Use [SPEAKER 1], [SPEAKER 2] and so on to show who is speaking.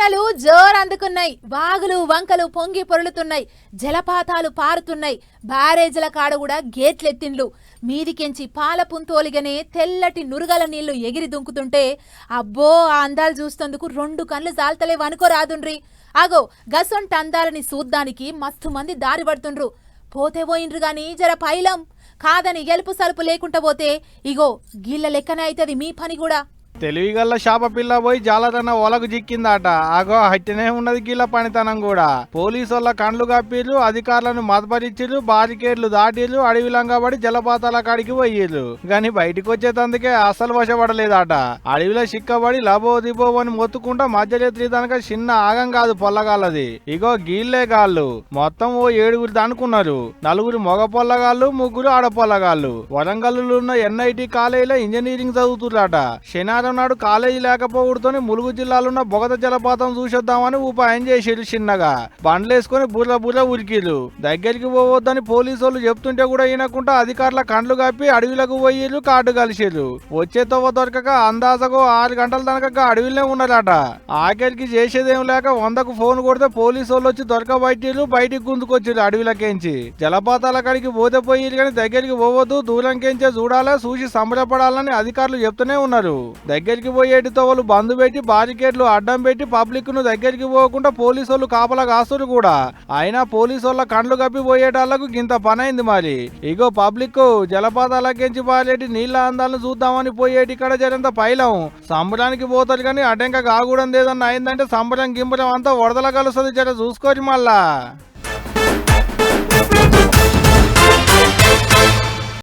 [SPEAKER 1] వానలు జోరు అందుకున్నాయి వాగులు వంకలు పొంగి పొరులుతున్నాయి. జలపాతాలు పారుతున్నాయి. బ్యారేజీల కాడ కూడా గేట్లెత్తిండ్లు. మీదికెంచి పాల పుంతోలిగనే తెల్లటి నురుగల నీళ్ళు ఎగిరి దుంకుతుంటే అబ్బో ఆ అందాలు చూస్తందుకు రెండు కళ్ళు జాల్తలేవు అనుకోరాదుండ్రి. ఆగో గసొంటి అందాలని చూద్దానికి మస్తు మంది దారి పడుతుండ్రు. పోతే పోయిండ్రు గాని జర పైలం. కాదని ఎలుపు సలుపు లేకుండా పోతే ఇగో గీళ్ళ లెక్కనే అవుతుంది మీ పని కూడా.
[SPEAKER 2] తెలివిగల్ల శాప పిల్ల పోయి జాలరన్న ఒలకు చిక్కిందట. ఆగో హట్టినే ఉన్నది గీళ్ళ పనితనం కూడా. పోలీసు వాళ్ళ కండ్లు కప్పిర్రు అధికారులను మతపరిచిర్రు బారికేడ్లు దాటిర్రు అడవిలంగబడి జలపాతాల కాడికి పోయిర్రు. గాని బయటికి వచ్చేటందుకే అసలు వశపడలేదట. అడవిలో చిక్కబడి లబో దిబో అని మొత్తుకుంటా మధ్యరేత్రి దానిక చిన్న ఆగం కాదు పొల్లగాళ్ళది. ఇగో గీళ్ళే గాళ్ళు. మొత్తం ఓ ఏడుగురు దానుకున్నారు. నలుగురు మగ పొల్లగాళ్ళు ముగ్గురు ఆడ పొల్లగాళ్ళు వరంగల్లో ఉన్న ఎన్ఐటి కాలేజీలో ఇంజనీరింగ్ చదువుతుర్రట. శనివారం నాడు కాలేజీ లేకపోవడంతోనే ములుగు జిల్లాలో ఉన్న బొగత జలపాతం చూసొద్దామని ఉపాయం చేసేది చిన్నగా. బండ్లేసుకుని బుర్ర బుర్ర ఉరికిరు దగ్గరికి పోవద్దని పోలీసు వాళ్ళు చెప్తుంటే కూడా ఈయనకుండా అధికారుల కండ్లు కప్పి అడవిలకు పోయిర్రు కాటు కలిసేరు వచ్చే తవ్వ దొరకక అందాజకు ఆరు గంటల దాకా అడవిలోనే ఉన్నారట ఆఖరికి చేసేదేం లేక వందకు ఫోన్ కొడితే పోలీసు వాళ్ళు వచ్చి దొరకబట్టిర్రు బయటికి గుందుకొచ్చిర్రు అడవిలకేంచి. జలపాతాల కాడికి పోతే పోయిరు కానీ దగ్గరికి పోవద్దు దూరంకేంచే చూడాలా చూసి సంబరపడాలని అధికారులు చెప్తూనే ఉన్నారు. దగ్గరికి పోయేటితో వాళ్ళు బంద్ పెట్టి బారికేడ్లు అడ్డం పెట్టి పబ్లిక్ను దగ్గరికి పోకుండా పోలీసు వాళ్ళు కాపలా కాస్తురు కూడా. అయినా పోలీసు వాళ్ళ కండ్లు కప్పి పోయేటాళ్ళకు గింత పనైంది మరి. ఇగో పబ్లిక్ జలపాతాలకించి పారేటి నీళ్ళ అందాలను చూద్దామని పోయేటి ఇక్కడ జరంత పైలం. సంబరానికి పోతారు కానీ అడ్డంక కాకూడదు ఏదన్నా అయిందంటే సంబరం గింబరం అంతా వరదల కలుస్తుంది జర చూసుకోరి మళ్ళా.